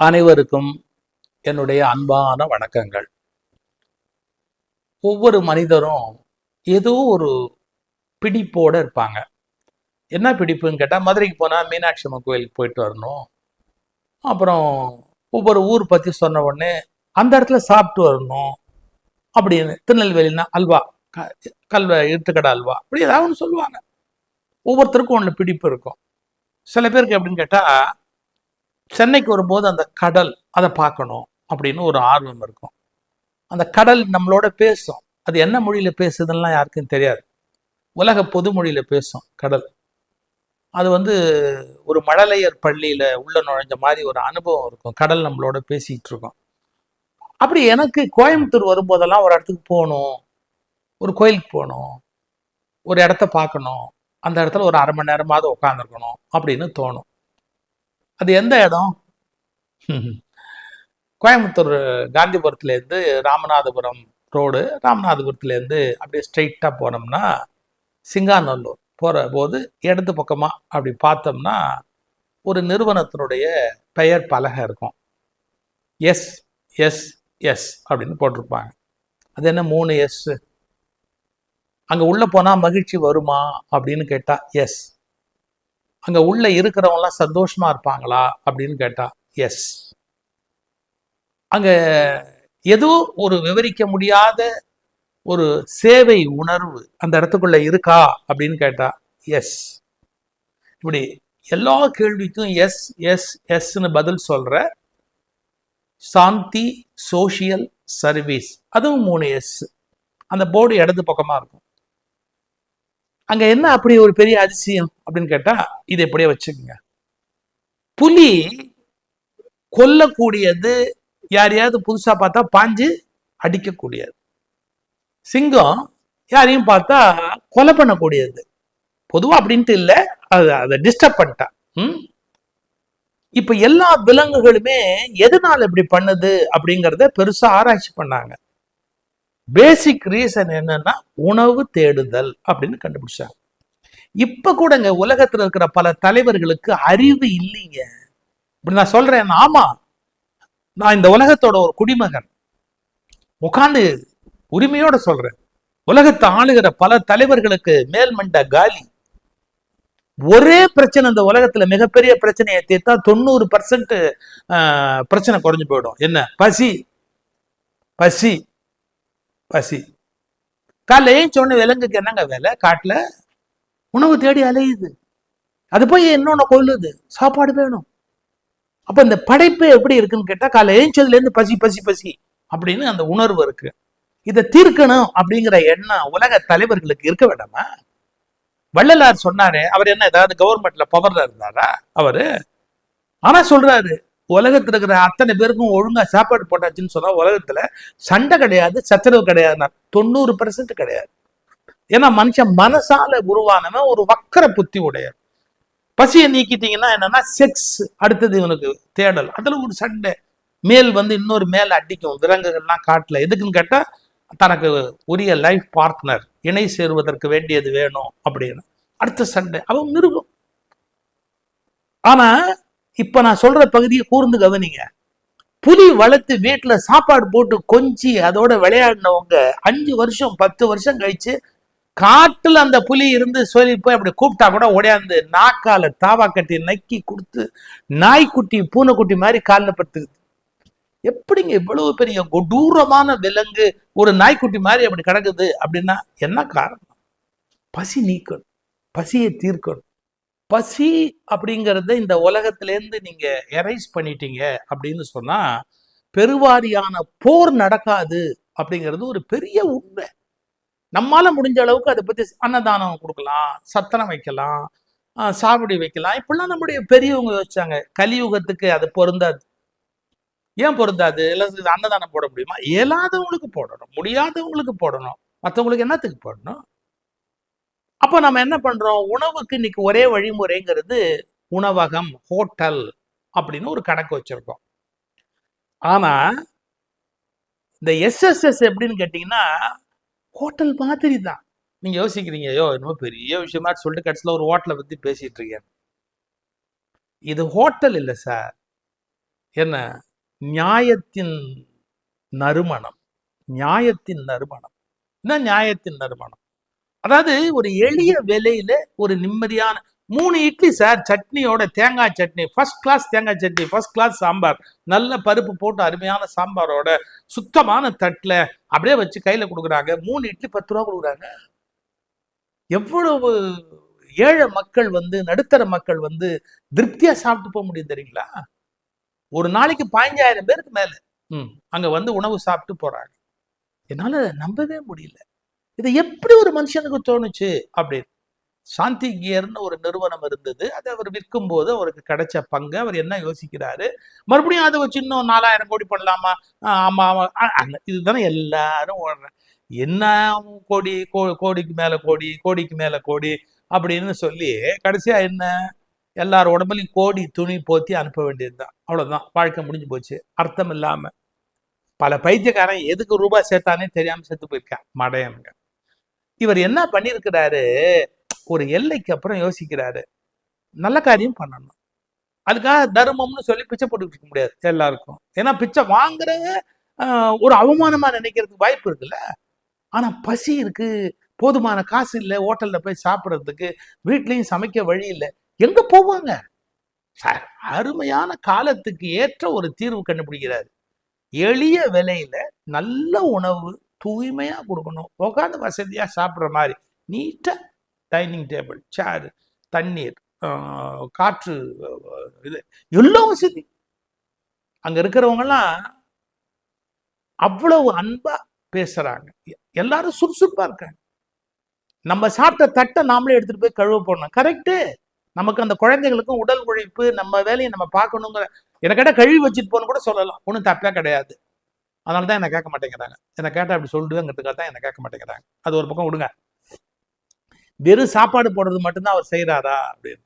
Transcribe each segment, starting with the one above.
அனைவருக்கும் என்னுடைய அன்பான வணக்கங்கள். ஒவ்வொரு மனிதரும் ஏதோ ஒரு பிடிப்போட இருப்பாங்க. என்ன பிடிப்புன்னு கேட்டால் மதுரைக்கு போனால் மீனாட்சி அம்மன் கோயிலுக்கு போயிட்டு வரணும். அப்புறம் ஒவ்வொரு ஊர் பற்றி சொன்ன உடனே அந்த இடத்துல சாப்பிட்டு வரணும். அப்படின்னு திருநெல்வேலினா அல்வா க- கல்வ இருட்டுக்கடை அல்வா அப்படி ஏதாவது ஒன்று சொல்லுவாங்க. ஒவ்வொருத்தருக்கும் ஒன்று பிடிப்பு இருக்கும். சில பேருக்கு எப்படின்னு கேட்டால் சென்னைக்கு வரும்போது அந்த கடல் அதை பார்க்கணும் அப்படின்னு ஒரு ஆர்வம் இருக்கும். அந்த கடல் நம்மளோட பேசும். அது என்ன மொழியில் பேசுதுன்னெலாம் யாருக்கும் தெரியாது. உலக பொது மொழியில் பேசும் கடல். அது வந்து ஒரு மழலையர் பள்ளியில் உள்ள நுழைஞ்ச மாதிரி ஒரு அனுபவம் இருக்கும். கடல் நம்மளோட பேசிகிட்டு இருக்கோம். அப்படி எனக்கு கோயம்புத்தூர் வரும்போதெல்லாம் ஒரு இடத்துக்கு போகணும். ஒரு கோயிலுக்கு போகணும். ஒரு இடத்த பார்க்கணும். அந்த இடத்துல ஒரு அரை மணி நேரமாவது உட்காந்துருக்கணும் அப்படின்னு தோணும். அது எந்த இடம்? கோயம்புத்தூர் காந்திபுரத்துலேருந்து ராமநாதபுரம் ரோடு. ராமநாதபுரத்துலேருந்து அப்படியே ஸ்ட்ரெயிட்டாக போனோம்னா சிங்காநல்லூர். போகிற போது இடது பக்கமாக அப்படி பார்த்தோம்னா ஒரு நிறுவனத்தினுடைய பெயர் பலகை இருக்கும். எஸ் எஸ் எஸ் அப்படின்னு போட்டிருப்பாங்க. அது என்ன மூணு எஸ் அங்கே உள்ளே போனால் மகிழ்ச்சி வருமா அப்படின்னு கேட்டால் எஸ் அங்கே உள்ளே இருக்கிறவங்களாம் சந்தோஷமாக இருப்பாங்களா அப்படின்னு கேட்டா எஸ் அங்கே ஏதோ ஒரு விவரிக்க முடியாத ஒரு சேவை உணர்வு அந்த இடத்துக்குள்ள இருக்கா அப்படின்னு கேட்டா எஸ் இப்படி எல்லா கேள்விக்கும் எஸ் எஸ் எஸ்ன்னு பதில் சொல்ற சாந்தி சோஷியல் சர்வீஸ் அதுவும் மூணு எஸ் அந்த போர்டு இடது பக்கமா இருக்கும். அங்க என்ன அப்படி ஒரு பெரிய அதிசயம் அப்படின்னு கேட்டா இதை இப்படியே வச்சுக்கோங்க. புலி கொல்லக்கூடியது யாரையாவது புதுசா பார்த்தா பாஞ்சு அடிக்கக்கூடியது. சிங்கம் யாரையும் பார்த்தா கொலை பண்ணக்கூடியது. பொதுவா அப்படின்ட்டு இல்லை அது அதை டிஸ்டர்ப் பண்ணிட்டா. ம்? இப்ப எல்லா விலங்குகளுமே எதனால இப்படி பண்ணுது அப்படிங்கறத பெருசா ஆராய்ச்சி பண்ணாங்க. பேசிக் ரீசன் என்னன்னா உணவு தேடுதல் அப்படின்னு கண்டுபிடிச்சாங்க. இப்ப கூடங்க உலகத்துல இருக்கிற பல தலைவர்களுக்கு அறிவு இல்லைங்க. இப்படி நான் சொல்றேன் ஆமா. நான் இந்த உலகத்தோட ஒரு குடிமகன். உட்காந்து உரிமையோட சொல்றேன். உலகத்தை ஆளுகிற பல தலைவர்களுக்கு மேல்மண்ட காலி. ஒரே பிரச்சனை இந்த உலகத்துல மிகப்பெரிய பிரச்சனையை தீர்த்தா தொண்ணூறு பர்சன்ட் பிரச்சனை குறைஞ்சு போயிடும். என்ன? பசி. பசி. பசி. காலைல ஏஞ்ச உடனே விலங்குக்கு என்னங்க வேலை? காட்டில் உணவு தேடி அலையுது. அது போய் இன்னொன்று கொல்லுது. சாப்பாடு வேணும். அப்போ இந்த படைப்பு எப்படி இருக்குன்னு கேட்டால் காலை ஏஞ்சதுலேருந்து பசி பசி பசி அப்படின்னு அந்த உணர்வு இருக்கு. இதை தீர்க்கணும் அப்படிங்கிற எண்ணம் உலக தலைவர்களுக்கு இருக்க வேண்டாமா? வள்ளலார் சொன்னாரு அவர் என்ன ஏதாவது கவர்மெண்ட்ல பவர்ல இருந்தாரா? அவரு ஆனா சொல்றாரு உலகத்துல இருக்கிற அத்தனை பேருக்கும் ஒழுங்கா சாப்பாடு போட்டாச்சுன்னு சொன்னா உலகத்துல சண்டை கிடையாது சச்சரவு கிடையாதுன்னா தொண்ணூறு பெர்சன்ட் கிடையாது. ஏன்னா மனுஷன் மனசால உருவானவன் ஒரு வக்கர புத்தி உடையவர் பசியை நீக்கிட்டீங்கன்னா என்னன்னா செக்ஸ் அடுத்தது இவனுக்கு தேடல். அதுல ஒரு சண்டை. மேல் வந்து இன்னொரு மேல் அடிக்கும். விலங்குகள்லாம் காட்டல. எதுக்குன்னு கேட்டா தனக்கு உரிய லைஃப் பார்ட்னர் இணை சேருவதற்கு வேண்டியது வேணும் அப்படின்னு. அடுத்த சண்டை. அவன் மிருகம். ஆனா இப்ப நான் சொல்ற பகுதியை கூர்ந்து கவனிங்க. புலி வளர்த்து வீட்டுல சாப்பாடு போட்டு கொஞ்சி அதோட விளையாடினவங்க அஞ்சு வருஷம் பத்து வருஷம் கழிச்சு காட்டுல அந்த புலி இருந்து சொல்லி போய் அப்படி கூப்பிட்டா கூட உடையாந்து நாக்கால தாவா கட்டி நக்கி கொடுத்து நாய்க்குட்டி பூனைக்குட்டி மாதிரி காலில் படுத்துக்குது. எப்படிங்க இவ்வளவு பெரிய கொடூரமான விலங்கு ஒரு நாய்க்குட்டி மாதிரி அப்படி கிடக்குது அப்படின்னா என்ன காரணம்? பசி நீக்கணும். பசியை தீர்க்கணும். பசி அப்படிங்கிறத இந்த உலகத்திலேருந்து நீங்க எரைஸ் பண்ணிட்டீங்க அப்படின்னு சொன்னா பெருவாரியான போர் நடக்காது அப்படிங்கிறது ஒரு பெரிய உண்மை. நம்மால முடிஞ்ச அளவுக்கு அதை பத்தி அன்னதானம் கொடுக்கலாம் சத்தனம் வைக்கலாம் ஆஹ் சாவடி வைக்கலாம். இப்படிலாம் நம்முடைய பெரியவங்க யோசிச்சாங்க. கலியுகத்துக்கு அது பொருந்தாது. ஏன் பொருந்தாது? இல்லை அன்னதானம் போட முடியுமா? இயலாதவங்களுக்கு போடணும். முடியாதவங்களுக்கு போடணும். மற்றவங்களுக்கு என்னத்துக்கு போடணும்? அப்போ நம்ம என்ன பண்றோம்? உணவுக்கு இன்னைக்கு ஒரே வழிமுறைங்கிறது உணவகம் ஹோட்டல் அப்படின்னு ஒரு கணக்கு வச்சிருக்கோம். ஆனா இந்த எஸ்எஸ்எஸ் எப்படின்னு கேட்டிங்கன்னா ஹோட்டல் மாதிரி தான் நீங்க யோசிக்கிறீங்க ஐயோ என்னமோ பெரிய விஷயமா சொல்லிட்டு கடைசியில் ஒரு ஹோட்டலை பத்தி பேசிட்டு இருக்கேன். இது ஹோட்டல் இல்லை சார். என்ன? நியாயத்தின் நறுமணம். நியாயத்தின் நறுமணம். என்ன நியாயத்தின் நறுமணம்? அதாவது ஒரு எளிய விலையில ஒரு நிம்மதியான மூணு இட்லி சார் சட்னியோட தேங்காய் சட்னி ஃபர்ஸ்ட் கிளாஸ் தேங்காய் சட்னி ஃபர்ஸ்ட் கிளாஸ் சாம்பார். நல்ல பருப்பு போட்டு அருமையான சாம்பாரோட சுத்தமான தட்டில் அப்படியே வச்சு கையில கொடுக்குறாங்க. மூணு இட்லி பத்து ரூபா கொடுக்குறாங்க. எவ்வளவு ஏழை மக்கள் வந்து நடுத்தர மக்கள் வந்து திருப்தியா சாப்பிட்டு போக முடியும் தெரியுங்களா? ஒரு நாளைக்கு பதினஞ்சாயிரம் பேருக்கு மேல ம். அங்க வந்து உணவு சாப்பிட்டு போறாங்க. என்னால நம்பவே முடியல. இது எப்படி ஒரு மனுஷனுக்கு தோணுச்சு அப்படின்னு. சாந்தி கியர்னு ஒரு நிறுவனம் இருந்தது. அதை அவர் விற்கும் போது அவருக்கு கிடைச்ச பங்கு. அவர் என்ன யோசிக்கிறாரு? மறுபடியும் அதை வச்சு இன்னும் நாலாயிரம் கோடி பண்ணலாமா? ஆமா ஆமா. இதுதானே எல்லாரும் ஓடுறேன் என்ன கோடி கோ- கோடிக்கு மேல கோடி கோடிக்கு மேல கோடி அப்படின்னு சொல்லி கடைசியா என்ன? எல்லார் உடம்புலையும் கோடி துணி போத்தி அனுப்ப வேண்டியதுதான். அவ்வளவுதான். வாழ்க்கை முடிஞ்சு போச்சு. அர்த்தம் இல்லாம. பல பைத்தியக்காரன் எதுக்கு ரூபாய் சேர்த்தானே தெரியாம செத்து போயிருக்கான். மடையனுங்க. இவர் என்ன பண்ணியிருக்கிறாரு? ஒரு எல்லைக்கு அப்புறம் யோசிக்கிறாரு. நல்ல காரியம் பண்ணணும். அதுக்காக தர்மம்னு சொல்லி பிச்சை போட்டுக்கிட்டு இருக்க முடியாது எல்லாருக்கும். ஏன்னா பிச்சை வாங்குறவங்க ஒரு அவமானமா நினைக்கிறதுக்கு வாய்ப்பு இருக்குல்ல. ஆனா பசி இருக்கு. போதுமான காசு இல்லை. ஹோட்டல்ல போய் சாப்பிட்றதுக்கு வீட்லேயும் சமைக்க வழி இல்லை. எங்க போவாங்க? சார் அருமையான காலத்துக்கு ஏற்ற ஒரு தீர்வு கண்டுபிடிக்கிறாரு. எளிய விலையில நல்ல உணவு தூய்மையா கொடுக்கணும். உட்காந்து வசதியா சாப்பிட்ற மாதிரி. நீட்டா டைனிங் டேபிள் சேர் தண்ணீர் ஆஹ், காற்று இது எல்லா வசதி. அங்க இருக்கிறவங்கலாம் அவ்வளவு அன்பா பேசுறாங்க. எல்லாரும் சுறுசுறுப்பாக இருக்காங்க. நம்ம சாப்பிட்ட தட்டை நாமளே எடுத்துட்டு போய் கழுவ போடணும். கரெக்டு நமக்கு அந்த குழந்தைகளுக்கும் உடல் உழைப்பு நம்ம வேலையை நம்ம பார்க்கணுங்கிற எனக்கிட்ட கழுவி வச்சுட்டு போன்னு கூட சொல்லலாம். ஒன்றும் தப்பே கிடையாது. அதனால தான் என்ன கேட்க மாட்டேங்கிறாங்க. என்ன கேட்டால் அப்படி சொல்லிடுவேங்கிறதுக்காக தான் என்னை கேட்க மாட்டேங்கிறாங்க. அது ஒரு பக்கம் விடுங்க. வெறும் சாப்பாடு போடுறது மட்டும்தான் அவர் செய்கிறாரா அப்படின்னு.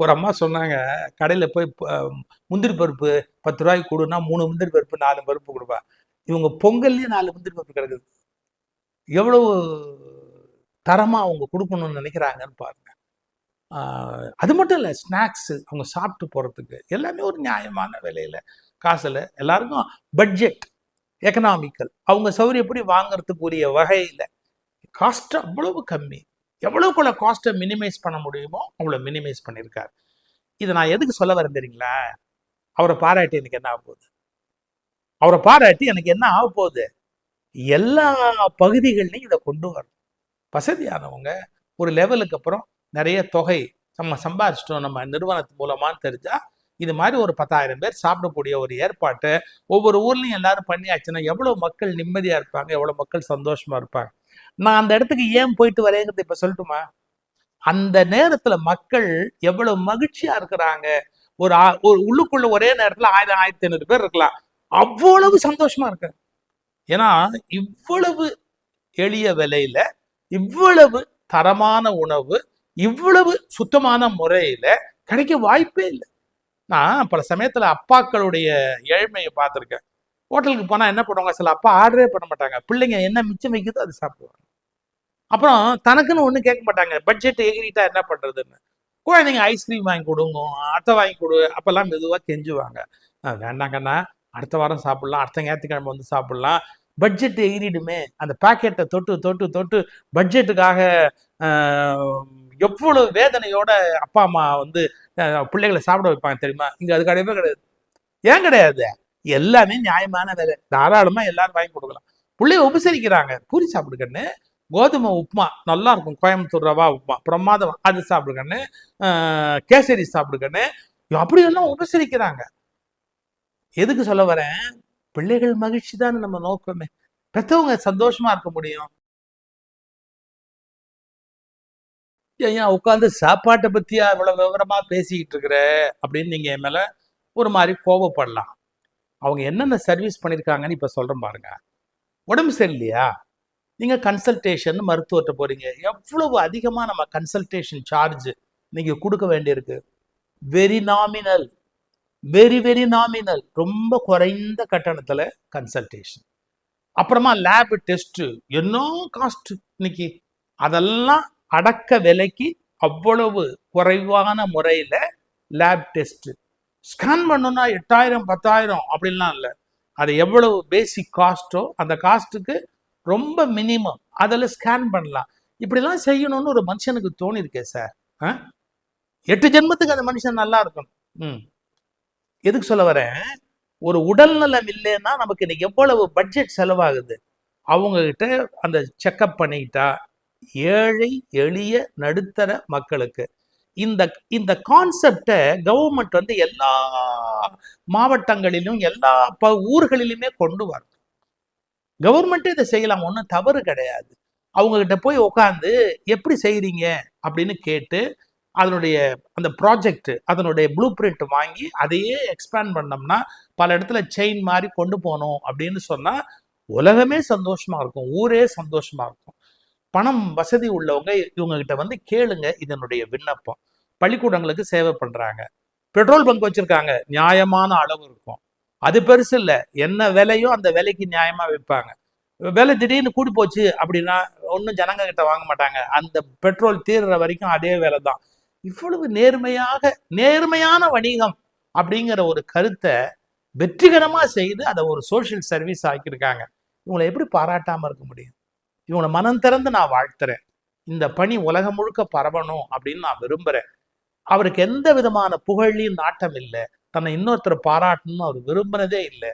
ஒரு அம்மா சொன்னாங்க கடையில் போய் முந்திரி பருப்பு பத்து ரூபாய்க்கு கொடுன்னா மூணு முந்திரி பருப்பு நாலு பருப்பு கொடுப்பா. இவங்க பொங்கல்லையே நாலு முந்திரி பருப்பு கிடக்குது. எவ்வளவு தரமாக அவங்க கொடுக்கணும்னு நினைக்கிறாங்கன்னு பாருங்க. அது மட்டும் இல்லை ஸ்நாக்ஸு அவங்க சாப்பிட்டு போகிறதுக்கு எல்லாமே ஒரு நியாயமான விலையில். காசில் எல்லாருக்கும் பட்ஜெட் எக்கனாமிக்கல் அவங்க சௌரியப்படி வாங்குறதுக்குரிய வகையில். காஸ்ட் அவ்வளவு கம்மி. எவ்வளோக்குள்ள காஸ்ட்டை மினிமைஸ் பண்ண முடியுமோ அவ்வளோ மினிமைஸ் பண்ணியிருக்காரு. இதை நான் எதுக்கு சொல்ல வரேன் தெரியுங்களா? அவரை பாராட்டி எனக்கு என்ன ஆக போகுது? அவரை பாராட்டி எனக்கு என்ன ஆக போகுது? எல்லா பகுதிகள்லையும் இதை கொண்டு வரணும். வசதியானவங்க ஒரு லெவலுக்கு அப்புறம் நிறைய தொகை நம்ம சம்பாதிச்சிட்டோம் நம்ம நிறுவனத்து மூலமானு தெரிஞ்சா இது மாதிரி ஒரு பத்தாயிரம் பேர் சாப்பிடக்கூடிய ஒரு ஏற்பாட்டை ஒவ்வொரு ஊர்லையும் எல்லாரும் பண்ணியாச்சுன்னா எவ்வளவு மக்கள் நிம்மதியா இருப்பாங்க எவ்வளவு மக்கள் சந்தோஷமா இருப்பாங்க? நான் அந்த இடத்துக்கு ஏன் போயிட்டு வரேங்கிறது இப்ப சொல்லட்டுமா? அந்த நேரத்துல மக்கள் எவ்வளவு மகிழ்ச்சியா இருக்கிறாங்க? ஒரு ஆ- ஒரு உள்ளுக்குள்ள ஒரே நேரத்துல ஆயிரம் ஆயிரத்தி ஐநூறு பேர் இருக்கலாம். அவ்வளவு சந்தோஷமா இருக்கு ஏன்னா இவ்வளவு எளிய விலையில இவ்வளவு தரமான உணவு இவ்வளவு சுத்தமான முறையில கிடைக்க வாய்ப்பே இல்லை. நான் பல சமயத்துல அப்பாக்களுடைய ஏழ்மையை பார்த்துருக்கேன். ஹோட்டலுக்கு போனால் என்ன பண்ணுவாங்க? சில அப்பா ஆர்டரே பண்ண மாட்டாங்க. பிள்ளைங்க என்ன மிச்சம் வைக்குதோ அது சாப்பிடுவாங்க. அப்புறம் தனக்குன்னு ஒண்ணும் கேட்க மாட்டாங்க. பட்ஜெட் எகிரிட்டா என்ன பண்றதுன்னு. குழந்தைங்க ஐஸ்கிரீம் வாங்கி கொடுங்க அத்தை வாங்கி கொடு அப்போல்லாம் மெதுவாக கெஞ்சுவாங்க. வேண்டாங்கன்னா வேண்டாங்கண்ணா அடுத்த வாரம் சாப்பிட்லாம் அடுத்த ஞாயிற்றுக்கிழமை வந்து சாப்பிட்லாம். பட்ஜெட் எகிரிடுமே அந்த பாக்கெட்டை தொட்டு தொட்டு தொட்டு பட்ஜெட்டுக்காக எவ்வளவு வேதனையோட அப்பா அம்மா வந்து பிள்ளைகளை சாப்பிட வைப்பாங்க தெரியுமா? இங்க அது கிடையவே கிடையாது. ஏன் கிடையாது? எல்லாமே நியாயமான வேலை. தாராளமா எல்லாரும் வாங்கி கொடுக்கலாம். பிள்ளைய உபசரிக்கிறாங்க. பூரி சாப்பிடுக்கன்னு கோதுமை உப்புமா நல்லா இருக்கும். கோயம்புத்தூர் ரவா உப்புமா பிரமாதம் அது சாப்பிடுக்கன்னு ஆஹ், கேசரி சாப்பிடுக்கன்னு அப்படியெல்லாம் உபசரிக்கிறாங்க. எதுக்கு சொல்ல வரேன்? பிள்ளைகள் மகிழ்ச்சி தானே நம்ம நோக்கமே. பெத்தவங்க சந்தோஷமா இருக்க முடியும். ஏன் உட்காந்து சாப்பாட்டை பற்றியா இவ்வளோ விவரமாக பேசிக்கிட்டு இருக்கிற? அப்படின்னு நீங்கள் என் மேலே ஒரு மாதிரி கோபப்படலாம். அவங்க என்னென்ன சர்வீஸ் பண்ணியிருக்காங்கன்னு இப்போ சொல்கிறேன் பாருங்க. உடம்பு சரியில்லையா? நீங்கள் கன்சல்டேஷன் மருத்துவர்கிட்ட போகிறீங்க எவ்வளவு அதிகமாக நம்ம கன்சல்டேஷன் சார்ஜ் நீங்கள் கொடுக்க வேண்டியிருக்கு? Very nominal very very nominal ரொம்ப குறைந்த கட்டணத்தில் கன்சல்டேஷன் அப்புறமா லேப் டெஸ்ட்டு என்ன காஸ்ட் இன்னைக்கு? அதெல்லாம் அடக்க விலைக்கு அவ்வளவு குறைவான முறையில் லேப் டெஸ்ட்டு ஸ்கேன் பண்ணணும்னா எட்டாயிரம் பத்தாயிரம் அப்படின்லாம் இல்லை. அது எவ்வளவு பேசிக் காஸ்ட்டோ அந்த காஸ்ட்டுக்கு ரொம்ப மினிமம் அதில் ஸ்கேன் பண்ணலாம். இப்படிலாம் செய்யணும்னு ஒரு மனுஷனுக்கு தோணிருக்கே சார் ஆ? எட்டு ஜென்மத்துக்கு அந்த மனுஷன் நல்லா இருக்கணும். ம். எதுக்கு சொல்ல வரேன்? ஒரு உடல்நலம் இல்லைன்னா நமக்கு இன்னைக்கு எவ்வளவு பட்ஜெட் செலவாகுது? அவங்கக்கிட்ட அந்த செக்கப் பண்ணிக்கிட்டா ஏழை எளிய நடுத்தர மக்களுக்கு. இந்த இந்த கான்செப்டை கவர்மெண்ட் வந்து எல்லா மாவட்டங்களிலும் எல்லா ப ஊர்களிலுமே கொண்டு வரணும். கவர்மெண்ட்டே இதை செய்யலாம். ஒன்றும் தவறு கிடையாது. அவங்கக்கிட்ட போய் உட்காந்து எப்படி செய்கிறீங்க அப்படின்னு கேட்டு அதனுடைய அந்த ப்ராஜெக்ட் அதனுடைய ப்ளூ பிரிண்ட் வாங்கி அதையே எக்ஸ்பேண்ட் பண்ணோம்னா பல இடத்துல செயின் மாதிரி கொண்டு போகணும் அப்படின்னு சொன்னால் உலகமே சந்தோஷமாக இருக்கும். ஊரே சந்தோஷமாக இருக்கும். பணம் வசதி உள்ளவங்க இவங்க கிட்ட வந்து கேளுங்க இதனுடைய விண்ணப்பம். பள்ளிக்கூடங்களுக்கு சேவை பண்றாங்க. பெட்ரோல் பங்க் வச்சிருக்காங்க. நியாயமான அளவு இருக்கும். அது பெருசு இல்ல. என்ன விலையோ அந்த விலைக்கு நியாயமா விற்பாங்க விலை திடீர்னு கூடி போச்சு அப்படின்னா ஒன்றும் ஜனங்க கிட்ட வாங்க மாட்டாங்க. அந்த பெட்ரோல் தீர்ற வரைக்கும் அதே விலை தான். இவ்வளவு நேர்மையாக நேர்மையான வணிகம் அப்படிங்கிற ஒரு கருத்தை வெற்றிகரமாக செய்து அதை ஒரு சோஷியல் சர்வீஸ் ஆக்கியிருக்காங்க. இவங்களை எப்படி பாராட்டாமல் இருக்க முடியும்? இவங்களை மனம் திறந்து நான் வாழ்த்துறேன். இந்த பணி உலகம் முழுக்க பரவணும் அப்படின்னு நான் விரும்புறேன். அவருக்கு எந்த விதமான புகழ்லையும் நாட்டம் இல்லை. தன்னை இன்னொருத்தர் பாராட்டணும்னு அவர் விரும்பினதே இல்லை.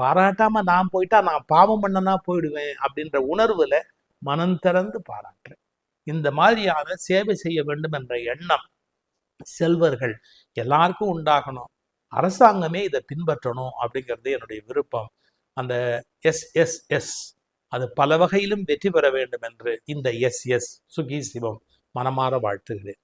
பாராட்டாம நான் போயிட்டா நான் பாவம் பண்ணனா போயிடுவேன் அப்படின்ற உணர்வுல மனம் திறந்து பாராட்டுறேன். இந்த மாதிரியான சேவை செய்ய வேண்டும் என்ற எண்ணம் செல்வர்கள் எல்லாருக்கும் உண்டாகணும். அரசாங்கமே இதை பின்பற்றணும் அப்படிங்கிறது என்னுடைய விருப்பம். அந்த எஸ் எஸ் எஸ் அது பல வகையிலும் வெற்றி பெற வேண்டும் என்று இந்த எஸ் எஸ் சுகி சிவம் மனமாற வாழ்த்துகிறேன்.